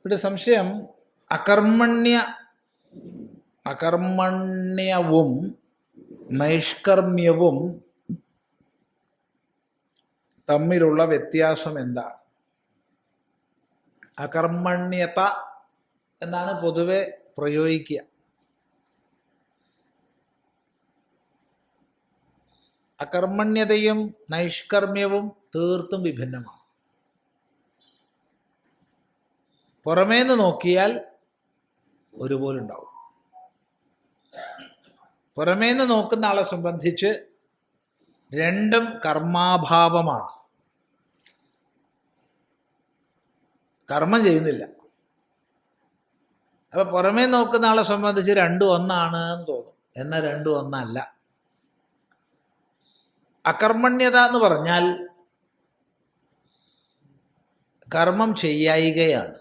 ഇവിടെ സംശയം അകർമ്മണ്യ അകർമ്മണ്യവും നൈഷ്കർമ്മ്യവും തമ്മിലുള്ള വ്യത്യാസം എന്താണ് അകർമ്മണ്യത എന്നാണ് പൊതുവെ പ്രയോഗിക്കുക. അകർമ്മണ്യതയും നൈഷ്കർമ്മ്യവും തീർത്തും വിഭിന്നമാണ്. പുറമേന്ന് നോക്കിയാൽ ഒരുപോലെ ഉണ്ടാവും പുറമേന്ന് നോക്കുന്ന ആളെ സംബന്ധിച്ച് രണ്ടും കർമാഭാവമാണ്. കർമ്മം ചെയ്യുന്നില്ല. അപ്പൊ പുറമേ നോക്കുന്ന ആളെ സംബന്ധിച്ച് രണ്ടും ഒന്നാണ് എന്ന് തോന്നും. എന്നാൽ രണ്ടും ഒന്നല്ല. അകർമ്മണ്യത എന്ന് പറഞ്ഞാൽ കർമ്മം ചെയ്യായികയാണ്.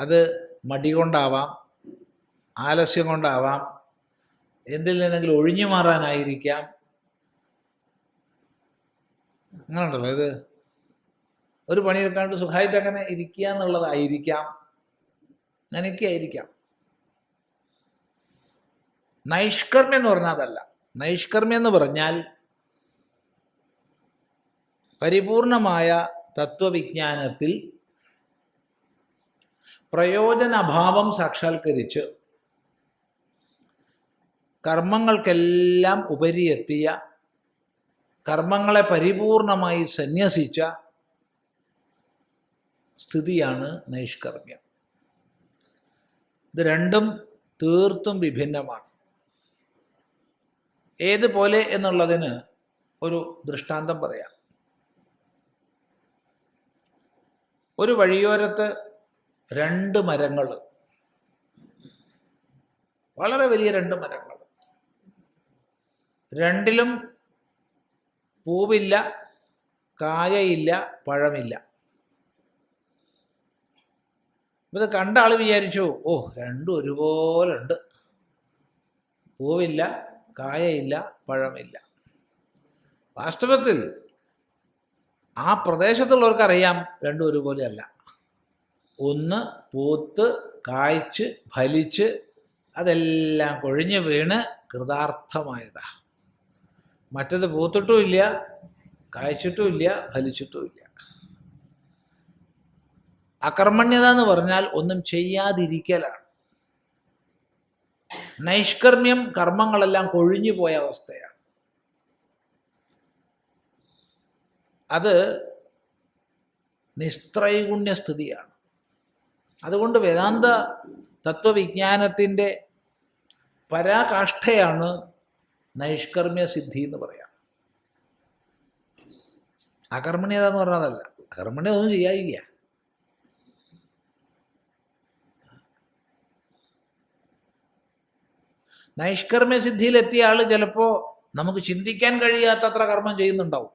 അത് മടി കൊണ്ടാവാം ആലസ്യം കൊണ്ടാവാം എന്തിൽ നിന്നെങ്കിലും ഒഴിഞ്ഞു മാറാനായിരിക്കാം. അങ്ങനെ ഉണ്ടല്ലോ ഇത് ഒരു പണിയെടുക്കാണ്ട് സുഖമായിട്ട് അങ്ങനെ ഇരിക്കുക എന്നുള്ളതായിരിക്കാം. അങ്ങനെയൊക്കെ ആയിരിക്കാം എന്ന് പറഞ്ഞാൽ അതല്ല. നൈഷ്കർമ്മ്യം എന്ന് പറഞ്ഞാൽ പരിപൂർണമായ തത്വവിജ്ഞാനത്തിൽ പ്രയോജനഭാവം സാക്ഷാത്കരിച്ച് കർമ്മങ്ങൾക്കെല്ലാം ഉപരിയെത്തിയ കർമ്മങ്ങളെ പരിപൂർണമായി സന്യസിച്ച സ്ഥിതിയാണ് നൈഷ്കർമ്മ്യം. ഇത് രണ്ടും തീർത്തും വിഭിന്നമാണ്. ഏതുപോലെ എന്നുള്ളതിന് ഒരു ദൃഷ്ടാന്തം പറയാം. ഒരു വഴിയോരത്ത് രണ്ട് മരങ്ങൾ. വളരെ വലിയ രണ്ട് മരങ്ങൾ. രണ്ടിലും പൂവില്ല കായയില്ല പഴമില്ല. ഇത് കണ്ട ആൾ വിചാരിച്ചു ഓ രണ്ടും ഒരുപോലെ ഉണ്ട് പൂവില്ല കായയില്ല പഴമില്ല. വാസ്തവത്തിൽ ആ പ്രദേശത്തുള്ളവർക്കറിയാം രണ്ടും ഒരുപോലെയല്ല. ഒന്ന് പൂത്ത് കായ്ച്ച് ഫലിച്ച് അതെല്ലാം കൊഴിഞ്ഞു വീണ് കൃതാർത്ഥമായതാ. മറ്റത് പൂത്തിട്ടുമില്ല കായ്ച്ചിട്ടുമില്ല ഫലിച്ചിട്ടുമില്ല അകർമ്മണ്യത എന്ന് പറഞ്ഞാൽ ഒന്നും ചെയ്യാതിരിക്കലാണ്. നൈഷ്കർമ്മ്യം കർമ്മങ്ങളെല്ലാം കൊഴിഞ്ഞു പോയ അവസ്ഥയാണ്. അത് നിസ്ത്രൈഗുണ്യ സ്ഥിതിയാണ്. അതുകൊണ്ട് വേദാന്ത തത്വവിജ്ഞാനത്തിന്റെ പരാകാഷ്ഠയാണ് നൈഷ്കർമ്മ്യ സിദ്ധി എന്ന് പറയാം. അകർമ്മണ്യത എന്ന് പറഞ്ഞതല്ല. അകർമ്മണ്യത ഒന്നും ചെയ്യാതിരിക്കുക. നൈഷ്കർമ്മ്യ സിദ്ധിയിലെത്തിയ ആൾ ചിലപ്പോൾ നമുക്ക് ചിന്തിക്കാൻ കഴിയാത്തത്ര കർമ്മം ചെയ്യുന്നുണ്ടാവും.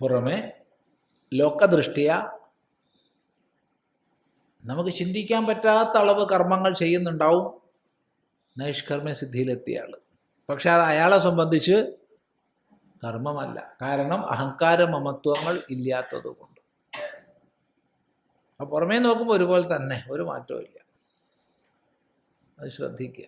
പുറമെ ലോകദൃഷ്ടിയ നമുക്ക് ചിന്തിക്കാൻ പറ്റാത്ത അളവ് കർമ്മങ്ങൾ ചെയ്യുന്നുണ്ടാവും നൈഷ്കർമ്മ സിദ്ധിയിലെത്തിയ ആൾ പക്ഷെ അത് അയാളെ സംബന്ധിച്ച് കർമ്മമല്ല. കാരണം അഹങ്കാര മമത്വങ്ങൾ ഇല്ലാത്തത് കൊണ്ട് അപ്പോൾ പുറമേ നോക്കുമ്പോൾ ഒരുപോലെ തന്നെ ഒരു മാറ്റവും ഇല്ല. അത് ശ്രദ്ധിക്കുക.